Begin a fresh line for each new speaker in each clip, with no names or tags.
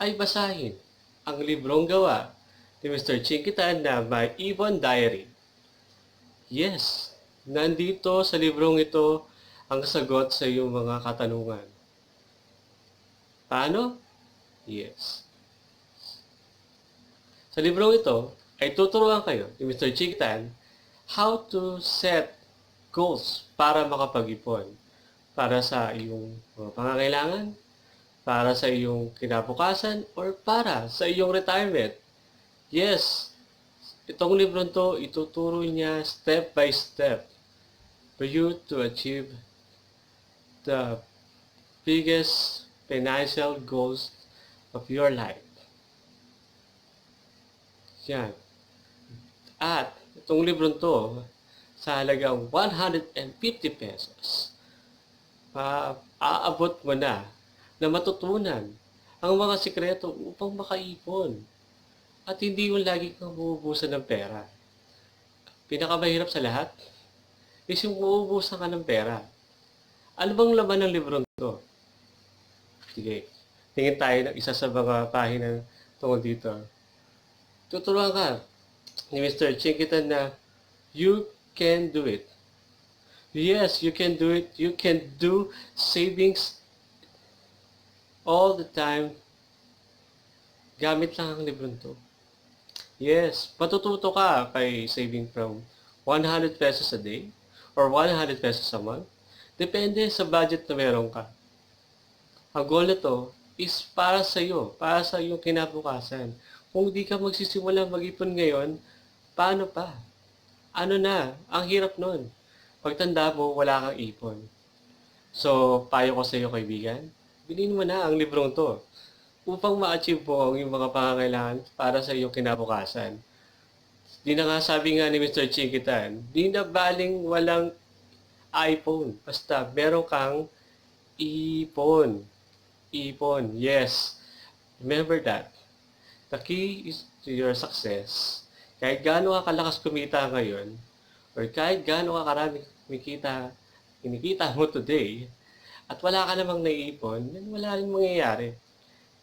ay basahin ang librong gawa ni Mr. Chinkitan na My Ibon Diary. Yes, nandito sa librong ito ang sagot sa iyong mga katanungan. Paano? Yes. Sa librong ito ay tuturuan kayo ni Mr. Chinkitan how to set goals para makapag-ipon para sa iyong mga pangangailangan, para sa iyong kinabukasan, or para sa iyong retirement. Yes, itong libro to, ituturo niya step by step for you to achieve the biggest financial goals of your life. Yan. At itong libro to, sa halagang 150 pesos, pa aabot mo na na matutunan ang mga sikreto upang makaipon at hindi yung lagi kang uubusan ng pera. Pinakamahirap sa lahat is yung uubusan ka ng pera. Ano bang laman ng librong to? Sige, tingin tayo ng isa sa mga pahina tungkol dito. Tuturuan ka ni Mr. Chinkitan na you can do it. Yes, you can do it. You can do savings all the time. Gamit lang ang librong to. Yes, matututo ka by saving from 100 pesos a day or 100 pesos a month. Depende sa budget na meron ka. Ang goal na to is para sa iyo, para sa iyong kinabukasan. Kung di ka magsisimula mag-ipon ngayon, paano pa? Ano na? Ang hirap nun. Pagtanda mo, wala kang ipon. So, payo ko sa iyo kaibigan, bilhin mo na ang librong to upang ma-achieve mo ang iyong mga pangangailangan para sa iyong kinabukasan. Di na nga sabi nga ni Mr. Chinkitan, di na baling walang iPhone. Basta meron kang ipon. Ipon, yes. Remember that. The key is to your success. Kahit gaano ka kalakas kumita ngayon, or kahit gaano ka karami kumikita, kinikita mo today, at wala ka namang naiipon, then wala rin mangyayari.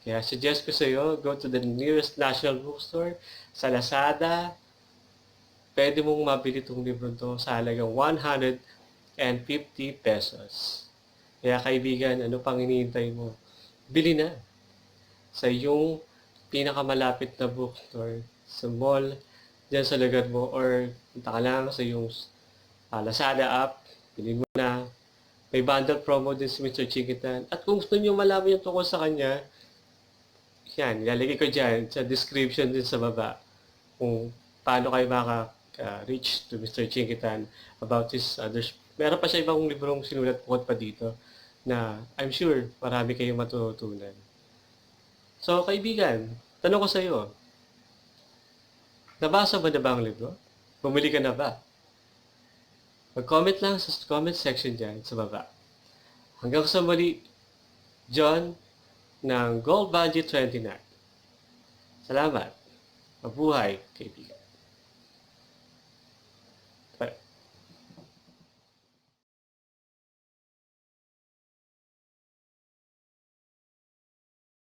Kaya suggest ko sa iyo, go to the nearest national bookstore, sa Lazada, pwede mong mabili itong libro to sa halagang 150 pesos. Kaya kaibigan, ano pang iniintay mo? Bili na sa iyong pinakamalapit na bookstore, sa mall, dyan sa lugar mo, or punta ka lang sa iyong uh, Lazada app, bilhin mo na. May bundle promo din si Mr. Chikitan. At kung gusto niyo malaman yung tungkol sa kanya, yan, ilalagay ko dyan sa description din sa baba kung paano kayo maka-reach to Mr. Chikitan about his others. Meron pa siya ibang librong sinulat bukod pa dito na I'm sure marami kayong matutunan. So, kaibigan, tanong ko sa iyo, nabasa mo na ba ang libro? Bumili ka na ba? Mag-comment lang sa comment section dyan sa baba. Hanggang sa muli, John ng Gold Budget 29. Salamat. Mabuhay, kaibigan.